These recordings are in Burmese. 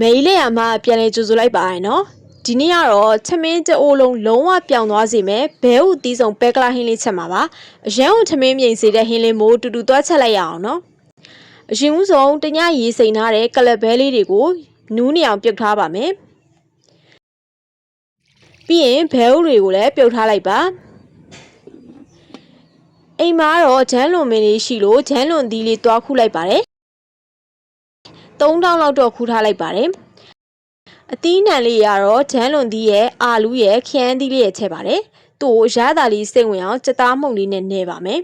မေးလေးရမှာပြန်လဲကြိုဆိုလိုက်ပါရနော်ဒီနေ့ကတော့သမင်းတအိုးလုံးလုံးဝပြောင်းသွားစေမယ်ဘဲဥတီးဆုံးပဲကလာဟင်းလေးချက်မှာပါအရန်ကိုသမင်းမြိန်စေတဲ့ဟင်းလေးမို့တူတူသွားချက်လိုက်ရအောင်နော်အရင်ဦးဆုံးတညရေးစိန်ထားတဲ့ကလပ်ဘဲလေးတွေကိုနူးနေအောင်ပြုတ်ထားပါမယ်ပြီးရင်ဘဲဥတွေကိုလည်းပြုတ်ထားလိုက်ပါအိမ်မှာတော့ဂျမ်းလွန်မင်းလေးရှိလို့ဂျမ်းလွန်သီးလေးတွားခုလိုက်ပါတယ် 3000လောက်တော့ခူးထားလိုက်ပါတယ်အသီးနှံလေးရတော့ဂျမ်းလွန်သီးရဲ့အာလူးရဲ့ခရမ်းသီးလေးရဲ့ချက်ပါတယ်သူ့ကိုရတာလေးစိတ်ဝင်အောင်စက်သားမှုန်လေးနဲ့နှဲပါမယ်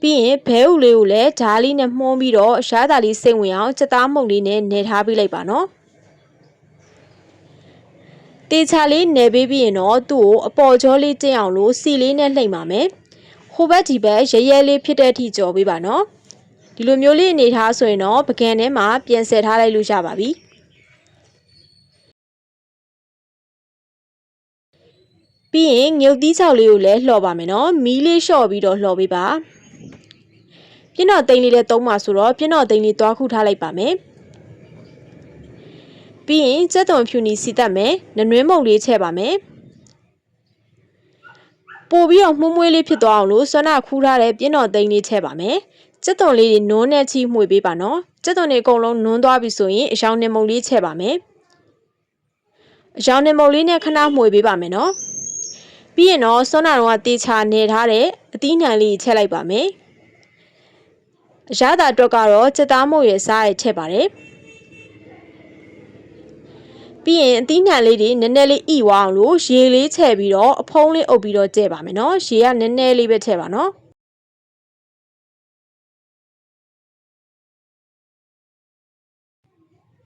ပြီးရင်ဘဲဥလေးကိုလည်းဓားလေးနဲ့မှုန်းပြီးတော့ရတာလေးစိတ်ဝင်အောင်စက်သားမှုန်လေးနဲ့နှဲထားပေးလိုက်ပါနော်တေချာလေးနယ်ပေးပြီးရင်တော့သူ့ကိုအပေါ်ကျောလေးကျင်းအောင်လို့စီလေးနဲ့လှိမ့်ပါမယ်ဟိုဘက်ဒီဘက်ရဲရဲလေးဖြစ်တဲ့အထိကြော်ပေးပါနော် ဒီလိုမျိုးလေးအနေထားဆိုရင်တော့ပကံထဲမှာပြန်ဆက်ထားလိုက်လို့ရပါပြီပြီးရင်ငုတ်သီးချောက်လေးကိုလည်းလှော်ပါမယ်နော်မီးလေးလျှော့ပြီးတော့လှော်ပေးပါပြင်းတော့တိန်လေးလည်းသုံးပါဆိုတော့ပြင်းတော့တိန်လေးသွားခုထားလိုက်ပါမယ်ပြီးရင်စက်သွန်ဖြူနီစီတက်မယ်နနွင်းမုံလေးချဲ့ပါမယ်ပို့ပြီးတော့မှုမွေးလေးဖြစ်သွားအောင်လို့ဆွမ်းနာခူးထားတဲ့ပြင်းတော်သိန်းလေးချဲ့ပါမယ် စက်သွန်လေးတွေနုံးနဲ့ချီမှွေပေးပါနော်စက်သွန်တွေအကုန်လုံးနုံးသွားပြီဆိုရင်အယောင်နဲ့မုံလေးချဲ့ပါမယ်အယောင်နဲ့မုံလေးနဲ့ခဏမှွေပေးပါမယ်နော်ပြီးရင်တော့ဆွမ်းနာတော့တေချာနေထားတဲ့အသီးနှံလေးချဲ့လိုက်ပါမယ်အရသာအတွက်ကတော့စက်သားမုံရဲ့စားရထည့်ပါတယ်ပြီးရင်အသီးနှံလေးတွေနည်းနည်းလေးဣဝအောင်လို့ရေလေးချဲ့ပြီးတော့အဖုံးလေးအုပ်ပြီးတော့ကျဲပါမယ်နော်ရေကနည်းနည်းလေးပဲထည့်ပါနော်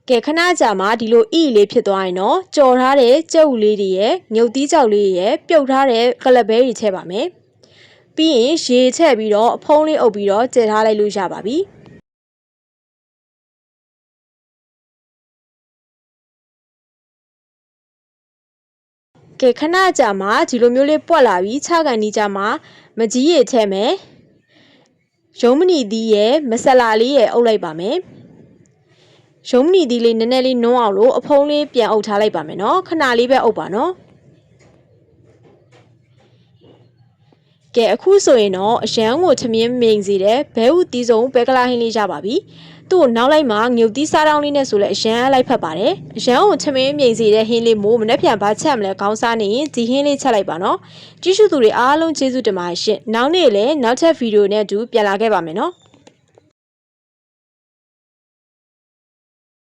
ကဲခဏကြာမှဒီလိုဣလေးဖြစ်သွားရင်တော့ကြော်ထားတဲ့ကြက်ဥလေးတွေရဲ့ငုတ်သီးကြောက်လေးရဲ့ပြုတ်ထားတဲ့ကလပ်ဘဲတွေချဲ့ပါမယ်ပြီးရင်ရေချဲ့ပြီးတော့အဖုံးလေးအုပ်ပြီးတော့ကျဲထားလိုက်လို့ရပါပြီကဲခဏကြာမှဒီလိုမျိုးလေးပွက်လာပြီးခြာကန်ဒီကြာမှမကြီးရေထဲမယ်ရုံးမနီသီးရဲ့မဆလာလေးရဲ့အုပ်လိုက်ပါမယ် ရုံးမနီသီးလေးနည်းနည်းလေးနုံးအောင်လို့အဖုံးလေးပြန်အုပ်ထားလိုက်ပါမယ်နော်ခဏလေးပဲအုပ်ပါနော်ကဲအခုဆိုရင်တော့အရန်ကိုထမင်းမိန်စီတဲ့ဘဲဥတီးစုံဘဲကလာဟင်းလေးရပါပြီသူ့ကိုနောက်လိုက်မှာငုတ်သီးစားတောင်းလေးနဲ့ဆိုလဲအရန်လိုက်ဖက်ပါတယ်အရန်ကိုထမင်းမြိန်စီတဲ့ဟင်းလေးမိုးမနှက်ပြန်ပါချက်မလဲခေါင်းစားနေရင်ဒီဟင်းလေးချက်လိုက်ပါနော်ကြည့်ရှုသူတွေအားလုံးကျေးဇူးတင်ပါတယ်ရှင်နောက်နေ့လည်းနောက်ထပ်ဗီဒီယိုနဲ့အတူပြန်လာခဲ့ပါမယ်နော်